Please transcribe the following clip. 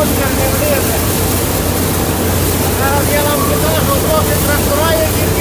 Постріл не влізе. Зараз я вам покажу трохи трактора, які